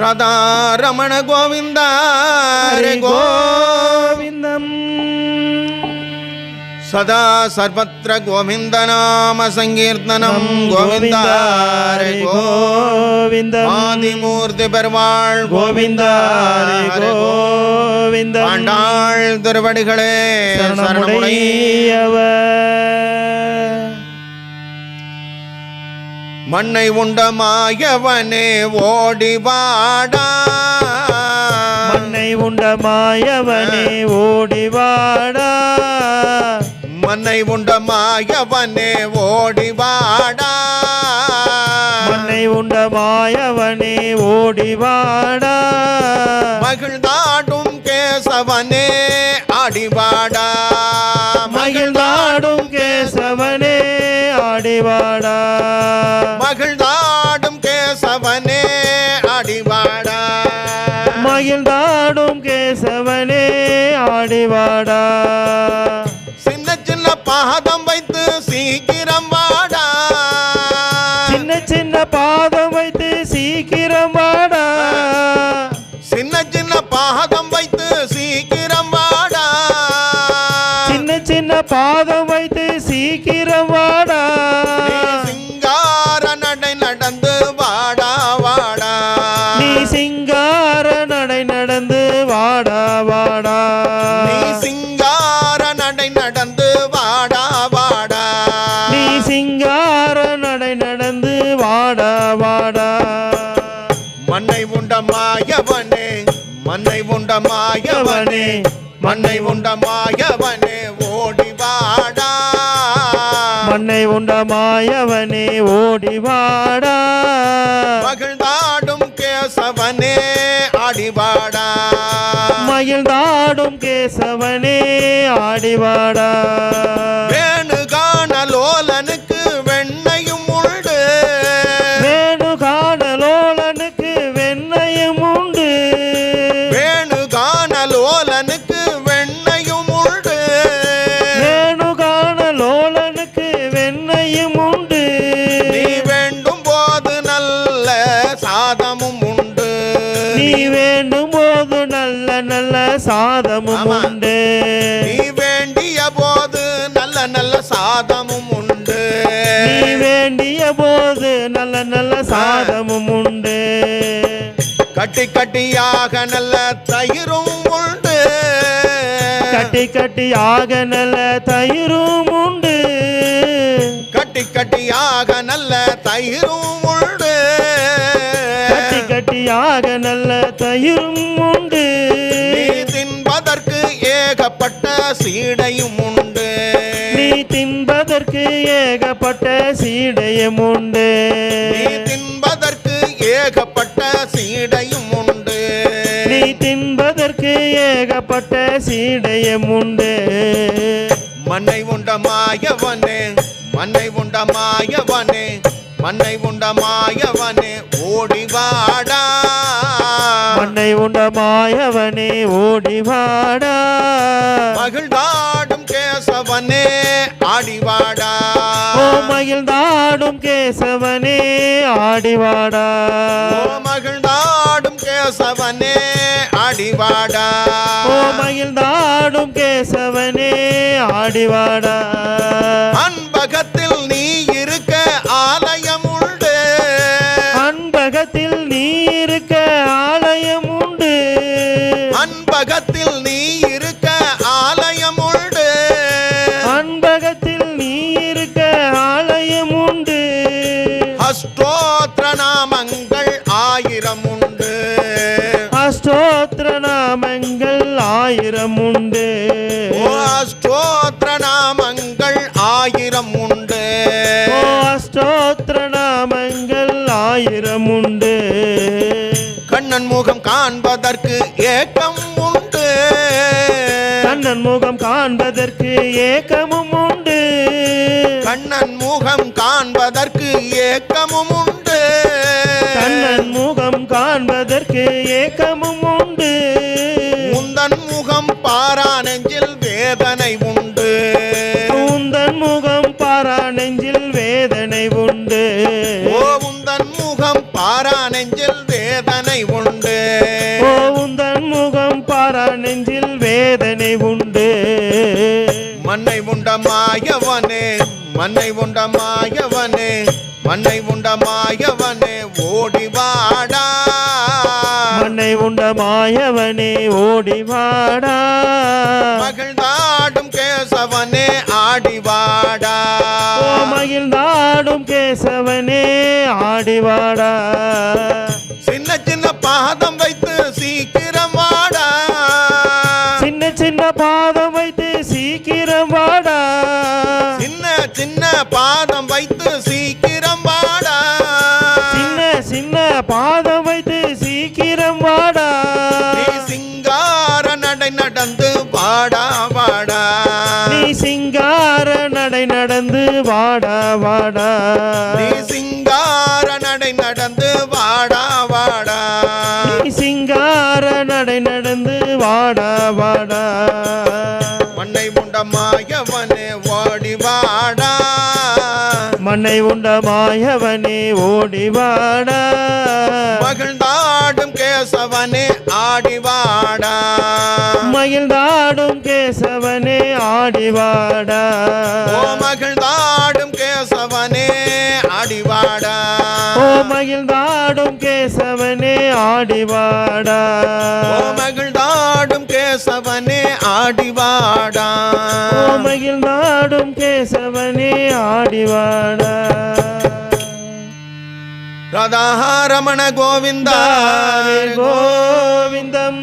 ராதா ரமண கோவிந்தா ஹரி கோ சதா சர்வத்திர கோவிந்த நாம சங்கீர்த்தனம் கோவிந்தா ஹரி கோ கோவிந்தம் ஆதிமூர்த்தி பெருமாள் கோவிந்தா ஹரி கோவிந்தம் ஆண்டாள் திருவடிகளே மண்ணை உண்ட மாயவனே ஓடி வாடா மண்ணை உண்ட மாயவனே ஓடிவாடா மண்ணை உண்ட மாயவனே ஓடி வாடா. மண்ணை உண்ட மாயவனே ஓடிவாடா மகிழ்ந்தாடும் கேசவனே அடிவாடா மகிழ்ந்தாடும் கேசவனே ஆடிவாடா மகிழ்ந்தாடும் கேசவனே அடிவாடா மகிழ்ந்தாடும் கேசவனே ஆடிவாடா பாதம் வைத்து சீக்கிரம் வாடா. சிங்கார நடை நடந்து வாடா வாடா. நீ சிங்கார நடை நடந்து வாடா வாடா. நீ சிங்கார நடை நடந்து வாடா வாடா. நீ சிங்கார நடை நடந்து வாடா வாடா. மண்ணை உண்ட மாயவனே மண்ணை உண்ட மாயவனே மண்ணை உண்ட மண்ணை உண்ட மாயவனே ஓடி வாடா மகிழ்ந்தாடும் கேசவனே ஆடிவாடா. மகிழ்ந்தாடும் கேசவனே ஆடிவாடா. சாதமும். உண்டு. நீ வேண்டிய போது நல்ல நல்ல சாதமும் உண்டு. நீ வேண்டிய போது நல்ல நல்ல சாதமும் உண்டு. கட்டி கட்டியாக நல்ல தயிரும் உண்டு. கட்டி கட்டியாக நல்ல தயிரும் உண்டு. கட்டி கட்டியாக நல்ல தயிரும் உண்டு. கட்டி கட்டியாக நல்ல தயிரும் உண்டு. சீடையும் உண்டு. நீ தின்பதற்கு ஏகப்பட்ட சீடையும் உண்டு. நீ தின்பதற்கு ஏகப்பட்ட சீடையும் உண்டு. நீ தின்பதற்கு ஏகப்பட்ட சீடையும் உண்டு. மண்ணை உண்ட மாயவனே மண்ணை உண்ட மாயவனே மண்ணை உண்ட மாயவனே மண்ணை உண்ட மாயவனே ஓடிவாடா மகிழ்ந்தாடும் கேசவனே ஆடிவாடா. ஓ மகிழ்ந்தாடும் கேசவனே ஆடிவாடா. ஓ மகிழ்ந்தாடும் கேசவனே ஆடிவாடா. ஓ மகிழ்ந்தாடும் கேசவனே ஆடிவாடா. அன்பகத்தில் ஆயிரம் உண்டு. அஷ்டோத்திர நாமங்கள் ஆயிரம் உண்டு. அஷ்டோத்திர நாமங்கள் ஆயிரம் உண்டு. கண்ணன் முகம் காண்பதற்கு ஏக்கம் உண்டு. கண்ணன் முகம் காண்பதற்கு ஏக்கமும் உண்டு. கண்ணன் முகம் காண்பதற்கு ஏக்கமும் உண்டு. கண்ணன் முகம் காண்பதற்கு ஏக்கமும் உண்டு. உந்தன் முகம் பாரா நெஞ்சில் வேதனை உண்டு. நெஞ்சில் வேதனை உண்டு. ஓ உந்தன் முகம் பாரா நெஞ்சில் வேதனை உண்டு. ஓ உந்தன் முகம் பாரா நெஞ்சில் வேதனை உண்டு. மண்ணை உண்ட மாயவனே மண்ணை உண்ட மாயவனே மண்ணை உண்ட மாயவனே மாயவனே ஓடி வாடா. மகிழ்ந்தாடும் கேசவனே ஆடி வாடா. ஓ மகிழ்ந்தாடும் கேசவனே ஆடி வாடா. சின்ன சின்ன பாதம் வைத்து பாதம் வைத்து சீக்கிரம் வாடா. சிங்கார நடை நடந்து வாடா வாடா. நீ சிங்கார நடை நடந்து வாடா வாடா. நீ சிங்கார நடை நடந்து வாடா வாடா. நீ சிங்கார நடை நடந்து வாடா வாடா. மண்ணை உண்ட மாயவனே ஓடி வாடா மகிழ்ந்தாடும் கேசவனே ஆடி வாடா மகிழ்ந்தாடும் கேசவனே ஆடி வாடா ஓ மகிழ்ந்தாடும் கேசவனே ஆடி வாடா ஓ மகிழ்ந்தாடும் கேசவனே ஆடி வாடா ஓ மகிழ்ந்தாடும் கேசவனே ஆடி வாடா ஓ மகிழ்ந்தாடும் கேசவனே ஆடி வாடா ராதாரமண கோவிந்தா. கோவிந்தம்.